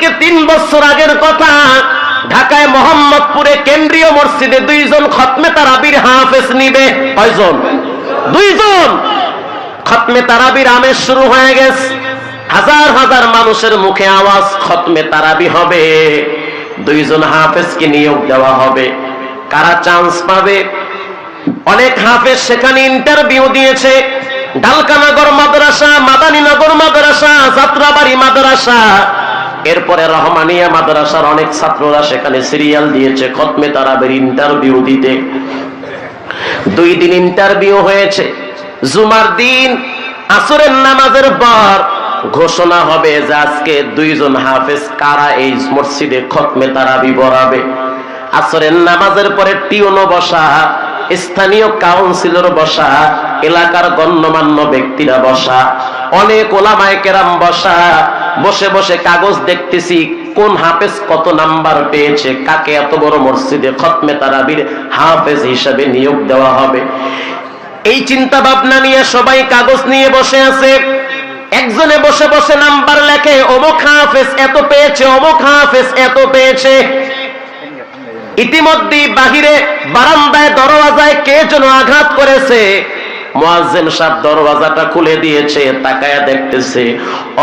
থেকে তিন বছর আগের কথা, ঢাকায় মোহাম্মদপুরে কেন্দ্রীয় মসজিদে দুইজন খতমে তারাবির হাফেজ নিবে। কয়জন? দুইজন! খতমে তারাবির আমেজ শুরু হয়ে গেছে। হাজার হাজার মানুষের মুখে আওয়াজ খতমে তারাবি হবে। দুইজন হাফেজকে নিয়োগ দেওয়া হবে। কারা চান্স পাবে? অনেক হাফেজ সেখানে ইন্টারভিউ দিয়েছে। ঢালকানগর মাদ্রাসা, মাদানীনগর মাদ্রাসা, যাত্রাবাড়ি মাদ্রাসা এরপরে রহমানিয়া মাদ্রাসার অনেক ছাত্ররা সেখানে সিরিয়াল দিয়েছে, খতমে তারাবের ইন্টারভিউ দিতে। দুই দিন ইন্টারভিউ হয়েছে। জুমার দিন, আসরের নামাজের পর ঘোষণা হবে যে আজকে দুইজন হাফেজ কারা এই মসজিদে খতমে তারাবি বরাবে। আসরের নামাজের পরে টিউনো বসা, স্থানীয় কাউন্সিলর বসা এলাকার গণ্যমান্য ব্যক্তিরা বসা, অনেক ওলামায় কেরাম বসা, বসে বসে কাগজ দেখতেছি, কোন হাফেজ কত নাম্বার পেয়েছে, কাকে এত বড় মসজিদে খতমে তারাবির হাফেজ হিসাবে নিয়োগ দেওয়া হবে। এই চিন্তা ভাবনা নিয়ে সবাই কাগজ নিয়ে বসে আছে। একজনে বসে বসে নাম্বার লেখে, অমুক হাফেজ এত পেয়েছে, অমুক হাফেজ এত পেয়েছে। ইতিমধ্যে বাহিরে বারান্দায় দরওয়াজায় কে যেন আঘাত করেছে মোয়াজ্জেম সাহেব দরওয়াজাটা খুলে দিয়েছে, তাকায়া দেখতেছে,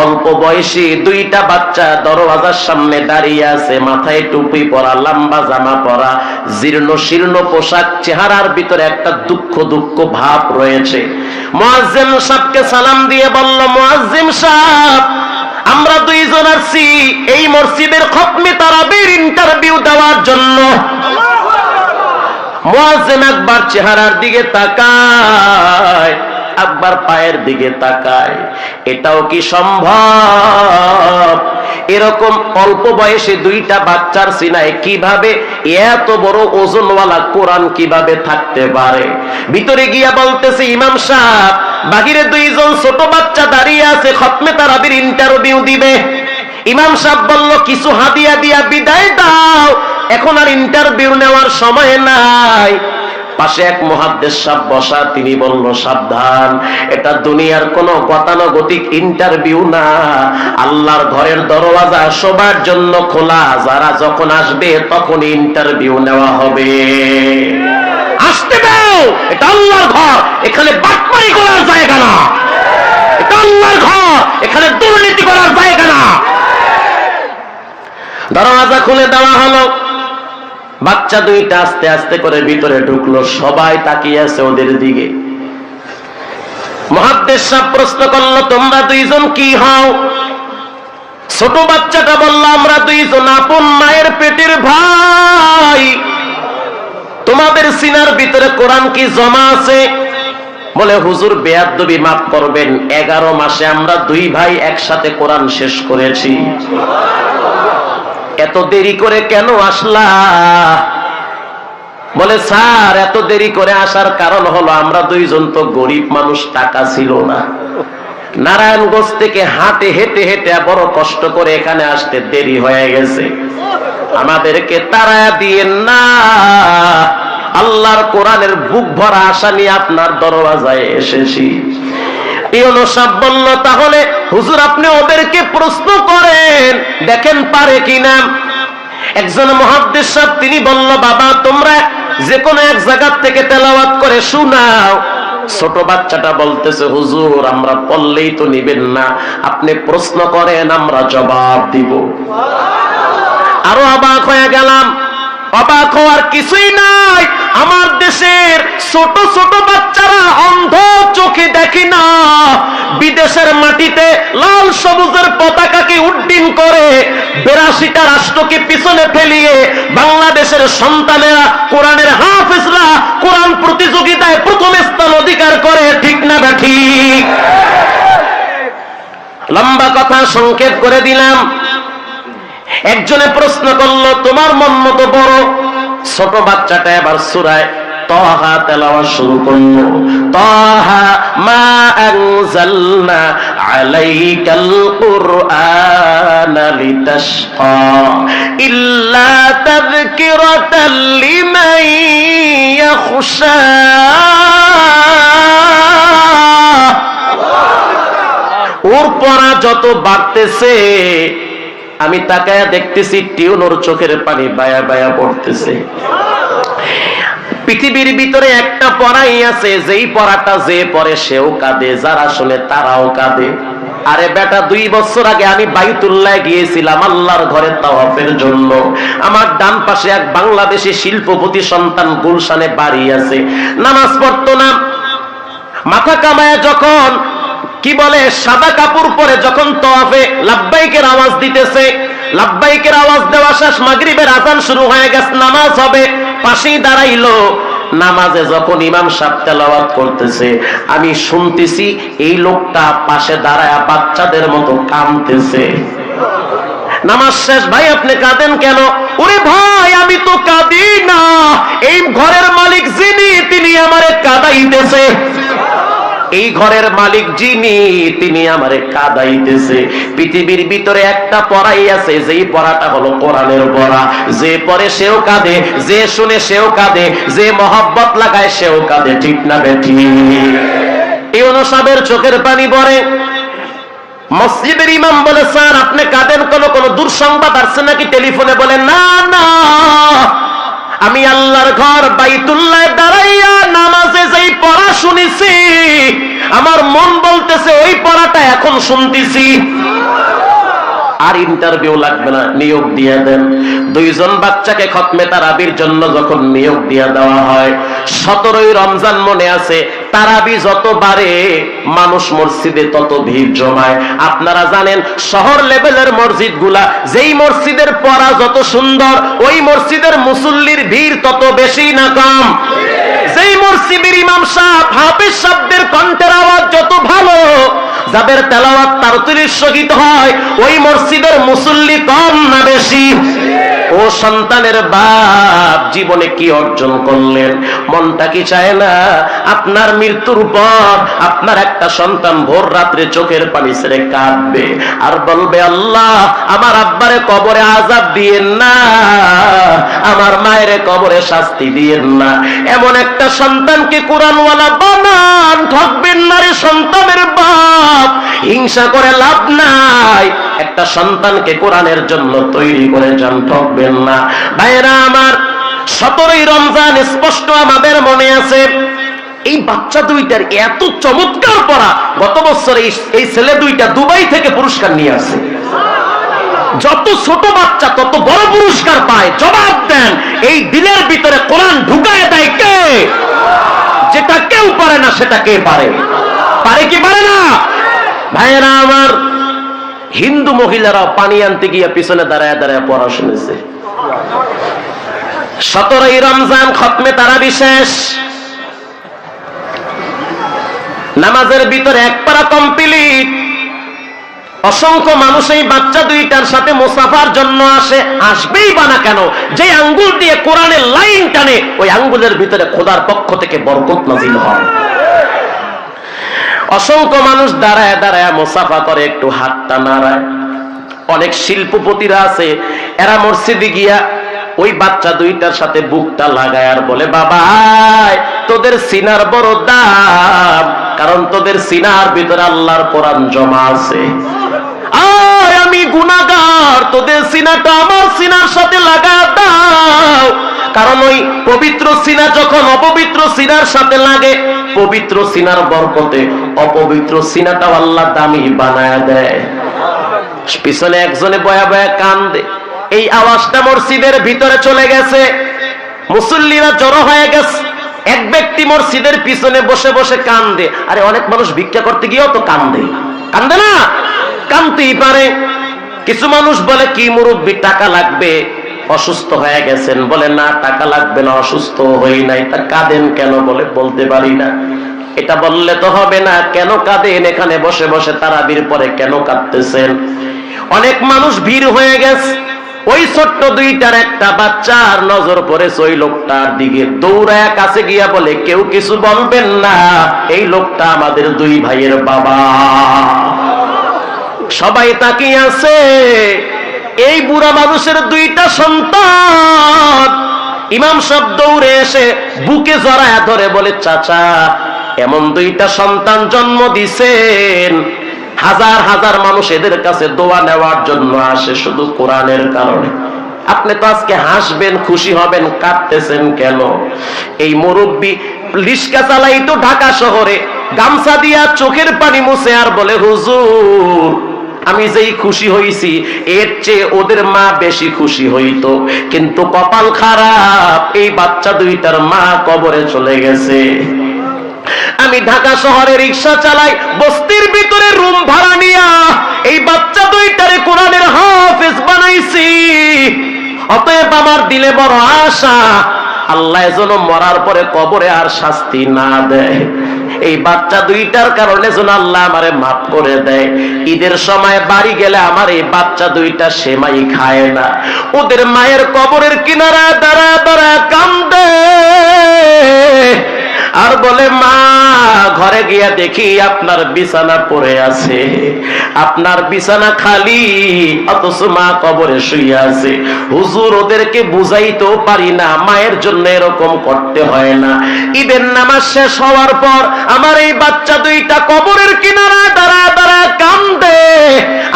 অল্প বয়সী দুইটা বাচ্চা দরওয়াজার সামনে দাঁড়িয়ে আছে, মাথায় টুপি পরা, লম্বা জামা পরা, জীর্ণ শীর্ণ পোশাক, চেহারার ভিতরে একটা দুঃখ দুঃখ ভাব রয়েছে। মোয়াজ্জেম সাহেবকে সালাম দিয়ে বলল মোয়াজ্জেম সাহেব, আমরা দুইজন আসছি এই মসজিদের খতমে তারাবির ইন্টারভিউ দেওয়ার জন্য। মুয়াজ্জিম একবার চেহারার দিকে তাকায়, একবার পায়ের দিকে তাকায়। এটাও কি সম্ভব? এরকম অল্প বয়সে দুইটা বাচ্চার সিনায় কীভাবে এত বড় ওজনওয়ালা কোরআন কীভাবে থাকতে পারে? ভিতরে গিয়া বলতেছে, ইমাম সাহেব, বাহিরে দুইজন ছোট বাচ্চা দাঁড়িয়ে আছে, খতমে তারাবির ইন্টারভিউ দিবে। ইমাম সাহেব বলল, কিছু হাদিয়া দিয়া বিদায় দাও এখন আর ইন্টারভিউ নেওয়ার সময় নাই। পাশে এক মহাদ্দেশ সাহেব বসা, তিনি বলল, সাবধান, এটা দুনিয়ার কোন গতানুগতিক ইন্টারভিউ না। আল্লাহর ঘরের দরওয়াজা সবার জন্য খোলা। যারা যখন আসবে তখন ইন্টারভিউ নেওয়া হবে। আসতে দাও, এটা আল্লাহর ঘর। এখানে বাটপারি করার জায়গা না। এটা আল্লাহর ঘর। এখানে দুর্নীতি করার জায়গা না। দরওয়াজা খুলে দেওয়া হলো। বাচ্চা দুইটা আস্তে আস্তে করে ভিতরে ঢুকলো, সবাই তাকিয়ে আছে ওদের দিকে। মহাদ্দেশ সাহেব প্রশ্ন করল, তোমরা দুইজন কি হও? ছোট বাচ্চাটা বলল, আমরা দুইজন আপন মায়ের পেটের ভাই। তোমাদের সিনার ভিতরে কোরআন কি জমা আছে? বলে হুজুর বেয়াদবি মাফ করবেন, এগারো মাসে আমরা দুই ভাই একসাথে কোরআন শেষ করেছি। এত দেরি করে কেন আসলা? বলে, স্যার, এত দেরি করে আসার কারণ হলো আমরা দুইজন তো গরিব মানুষ, টাকা ছিল না। নারায়ণগঞ্জ থেকে হাঁটে হেঁটে হেঁটে বড় কষ্ট করে এখানে আসতে দেরি হয়ে গেছে। আমাদেরকে তারা দিয়ে, না, আল্লাহর কোরআনের বুক ভরা আশা নিয়ে আপনার দরওয়াজায় এসেছি। তাহলে হুজুর, আপনি ওদেরকে প্রশ্ন করেন, দেখেন পারে একজন মহাদ্দেশ তিনি বলল, বাবা, তোমরা যে কোনো এক জায়গার থেকে তেলাওয়াত করে শোনাও। ছোট বাচ্চাটা বলতেছে, হুজুর, আমরা পড়লেই তো নিবেন না। আপনি প্রশ্ন করেন, আমরা জবাব দিব। আরও অবাক হয়ে গেলাম। অবাক হওয়ার কিছুই নাই। আমার দেশের ছোট ছোট বাচ্চারা অন্ধ চোখে দেখে না। বিদেশের মাটিতে লাল সবুজের পতাকাকে উড্ডিন করে বেরাশিটা রাষ্ট্রকে পিছনে ফেলিয়ে বাংলাদেশের সন্তানেরা, কোরআনের হাফেজরা কোরআন প্রতিযোগিতায় প্রথম স্থান অধিকার করে, ঠিক না বা ঠিক। লম্বা কথা সংক্ষেপ করে দিলাম। একজনে প্রশ্ন করল, তোমার মন মতো বড় ছোট বাচ্চাটা এবার সুরায়, তহা শুরু করল। তহা ওর পড়া যত বাড়তেছে আমি তাকায় দেখতেছি টিউনোর চোখের পানি বায়া বায়া পড়তেছে। পৃথিবীর ভিতরে একটা পড়াই আছে, যেই পড়াটা যে পড়ে সেও কাঁদে, যারা শুনে তারাও কাঁদে। আরে বেটা, দুই বছর আগে আমি বাইতুল্লাহ গিয়েছিলাম আল্লাহর ঘরে তাওয়াফের জন্য। আমার ডান পাশে এক বাংলাদেশি শিল্পপতি সন্তান গুলশানে বাড়ি আছে। নামাজ পড়তো না। মাথা কামায় যখন কি বলে? সাদা কাপড় পরে যখন তওয়াফে লাব্বাইকের আওয়াজ দিতেছে, লাব্বাইকের আওয়াজ দেওয়া শেষ, মাগরিবের আজান শুরু হয়ে গেছে, নামাজ হবে, পাশেই দাঁড়াইলো। নামাজে যখন ইমাম সাহেব তেলাওয়াত করতেছে, আমি শুনতেছি এই লোকটা পাশে দাঁড়ায় বাচ্চাদের মতো কামতেছে নামাজ শেষ, ভাই, আপনি কাঁদেন কেন? ওরে ভাই, আমি তো কাঁদি না। এই ঘরের মালিক যিনি, তিনি আমারে কাঁদাইতেছে। এই ঘরের মালিক যিনি, তিনি আমারে কাদাইতেছে। পৃথিবীর ভিতরে একটা পড়াই আছে, যেই পড়াটা হলো কোরআনের পড়া। যে পড়ে সেও কাঁদে, যে শুনে সেও কাঁদে, যে মহব্বত লাগায় সেও কাঁদে, ঠিক না বেঠি ইউনুসাবের চোখের পানি পড়ে। মসজিদের ইমাম বলে, স্যার, আপনি কাঁদেন কোনো? কোনো দুঃসংবাদ আসছে নাকি? টেলিফোনে বলে, না না। আমি আল্লাহর ঘর বাইতুল্লাহ দাঁড়াইয়া নামাজে যেই পড়া শুনেছি, আমার মন বলতেছে ওই পড়াটা এখন শুনতেছি। আর ইন্টারভিউ লাগবে না, নিয়োগ দিয়ে দেন। দুইজন বাচ্চাকে খতমে তারাবির জন্য যখন নিয়োগ দিয়ে দেওয়া হয়, সতেরোই রমজান মনে আছে তারাবি যত বাড়ে মানুষ মসজিদে তত ভিড় জমায়। আপনারা জানেন, শহর লেভেলের মসজিদগুলা যেই মসজিদের পড়া যত সুন্দর, ওই মসজিদের মুসল্লির ভিড় তত বেশি না কম। যেই মসজিদের ইমাম সাহেব, হাফিজ শব্দের কণ্ঠের আওয়াজ যত ভালো, যাদের তেলাওয়াত তার তুলির সহিত হয়, ওই মসজিদের মুসল্লি কম না বেশি। ও সন্তানের বাপ জীবনে কি অর্জন করলেন? মনটা কি চায় না? আপনার মৃত্যুর পর আপনার একটা সন্তান ভোর রাত্রে চোখের পানি ছেড়ে কাঁদবে। আর বলবে, আল্লাহ, আমার আব্বারে কবরে আজাব দিয়ে না। আমার মায়ের কবরে শাস্তি দিয়েন না। এমন একটা সন্তানকে কোরআনওয়ালা বানান, ঠকবেন না রে সন্তানের বাপ। হিংসা করে লাভ নাই। একটা সন্তানকে কোরআনের জন্য তৈরি করে যান, ঠকবেন না। ভাইরা আমার সতেরোই রমজান স্পষ্ট আমাদের মনে আছে। এই বাচ্চা দুইটার এত চমৎকার পড়া, গত বছর এই এই ছেলে দুইটা দুবাই থেকে পুরস্কার নিয়ে আসে। যত ছোট বাচ্চা, তত বড় পুরস্কার পায়। জবাব দেন, এই দিলের ভিতরে কোরআন ঢুকায় দেয় কে? যেটা কেউ পারে না, সেটা কে পারে? পারে কি পারে না? ভাইয়েরা, আমার হিন্দু মহিলারা পানি আনতে গিয়ে পিছনে দাঁড়ায় দাঁড়ায় পড়া শুনেছে। সতেরোই রমজান খতমে তারা বিশেষ। নামাজের ভিতরে এক পারা কমপ্লিট অসংখ্য মানুষ এই বাচ্চা দুইটার সাথে মোসাফার জন্য আসে, আসবেই বা না কেন? যে আঙ্গুল দিয়ে কোরআনের লাইন টানে, ওই আঙ্গুলের ভিতরে খোদার পক্ষ থেকে বরকত নাজিল হয়। অসংখ্য মানুষ দাঁড়ায় দাঁড়ায় মোসাফা করে, একটু হাতটা নাড়ায়। অনেক শিল্পপতিরা আছে, এরা মসজিদে গিয়া ওই বাচ্চা দুইটার সাথে বুকটা লাগায় আর বলে বাবা তোদের সিনার বড় দাম, কারণ তোদের সিনার ভিতরে আল্লাহর কোরআন জমা আছে। আমি গুনাগার তোদের সিনাটা আমার সিনার সাথে লাগা দাও। কারণ ওই পবিত্র সিনা যখন অপবিত্র সিনার সাথে লাগে, পবিত্র সিনার বরকতে অপবিত্র সিনাটাও আল্লাহ দামি বানায় দেয়। পিছনে একজনে বয়া বয়া কান্দে। এই আওয়াজটা মসজিদের ভিতরে চলে গেছে। মুসল্লিরা জড়ো হয়ে গেছে। এক ব্যক্তি মসজিদের পিছনে বসে বসে কান্দে। আরে, অনেক মানুষ ভিক্ষা করতে গিয়েও তো কান্দে। কান্দে না? কান্দতেই পারে। কিছু মানুষ বলে, কি মুরব্বী, টাকা লাগবে? অসুস্থ হয়ে গেছেন। বলে, না, টাকা লাগবে না, অসুস্থ হই নাই। তা কাঁদেন কেন? বলে, বলতে পারি না। এটা বললে তো হবে না, কেন কাঁদেন? এখানে বসে বসে তারাবির পরে কেন কাঁদতেছেন? অনেক মানুষ ভিড় হয়ে গেছে। ওই ছোট্ট দুইটার একটা বাচ্চার নজর পড়েছে ওই লোকটার দিকে দৌড়ায় কাছে গিয়া বলে, কেউ কিছু বলবেন না, এই লোকটা আমাদের দুই ভাইয়ের বাবা। সবাই তাকিয়ে আছে, এই বুড়া মানুষের দুইটা সন্তান। ইমাম সব দৌড়ে এসে বুকে জড়ায় ধরে বলে, চাচা, এমন দুইটা সন্তান জন্ম দিছেন হাজার হাজার মানুষ এদের কাছে দোয়া নেওয়ার জন্য আসে শুধু কোরআনের কারণে। আপনি তো আজকে হাসবেন, খুশি হবেন, কাঁদতেছেন কেন? এই মুরব্বী লিস্কা চালাই তো ঢাকা শহরে, গামছা দিয়া চোখের পানি মুছে আর বলে, হুজুর, আমি যেই খুশি হইছি, এর চেয়ে ওদের মা বেশি খুশি হইতো। কিন্তু কপাল খারাপ, এই বাচ্চা দুইটার মা কবরে চলে গেছে। আমি ঢাকা শহরে রিক্সা চালাই, বস্তির ভিতরে রুম ভাড়া নিয়া এই বাচ্চা দুইটারে কোরআনের হাফেজ বানাইছি। অতএব আমার দিলে বড় আশা, আল্লাহ যেন মরার পরে কবরে আর শাস্তি না দেয়। এই বাচ্চা দুইটার কারণে যেন আল্লাহ আমারে মাফ করে দেয়। ঈদের সময় বাড়ি গেলে আমার এই বাচ্চা দুইটা সেমাই খায় না। ওদের মায়ের কবরের কিনারা দাঁড়া দাঁড়া কান্দে। আর বলে, মা, ঘরে গিয়া দেখি আপনার বিছানা পড়ে আছে। আপনার বিছানা খালি, অথচ মা কবরে শুয়ে আছে। হুজুর, ওদেরকে বুঝাইতেও পারি না, মায়ের জন্য এরকম করতে হয় না। ঈদের নামাজ শেষ হওয়ার পর আমার এই বাচ্চা দুইটা কবরের কিনারা দাঁড়া দাঁড়া কান্দে।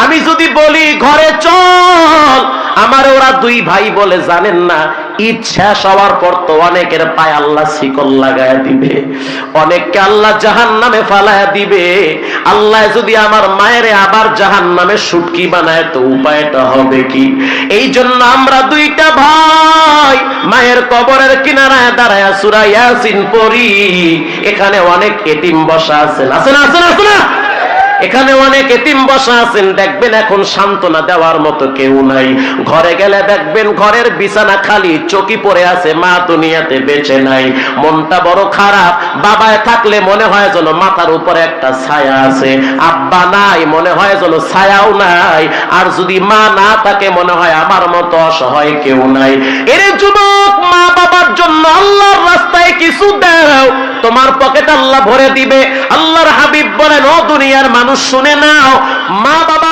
আমি যদি বলি, ঘরে চল। আমার ওরা দুই ভাই বলে, জানেন না পর তো অনেকের আল্লাহ শিকল লাগায় দিবে। অনেককে আল্লাহ জাহান নামে ফালায় দিবে। আল্লাহ যদি আমার মায়ের আবার জাহান নামে সুটকি বানায় তো উপায়টা হবে কি? এই জন্য আমরা দুইটা ভাই মায়ের কবরের কিনারায় দাঁড়ায় সুরা ইয়াসিন পড়ি। এখানে অনেক এতিম বসা আছেন। না এখানে অনেক এতিম বসা আছেন, দেখবেন এখন সান্ত্বনা দেওয়ার মতো কেউ নাই। ঘরে গেলে দেখবেন ঘরের বিছানা খালি, চকি পড়ে আছে, মা দুনিয়াতে বেঁচে নাই। মনটা বড় খারাপ, বাবায় থাকলে মনে হয় যেন মাথার উপরে একটা ছায়া আছে। আব্বা নাই, মনে হয় যেন ছায়াও নাই। আর যদি মা না থাকে, মনে হয় আমার মতো অসহায় কেউ নাই। এর যুবক বাবার জন্য আল্লাহর রাস্তায় কিছু দাও। তোমার পকেট আল্লাহ ভরে দিবে। আল্লাহর হাবিব বলেন, ও দুনিয়ার মানুষ, শুনে নাও। মা বাবা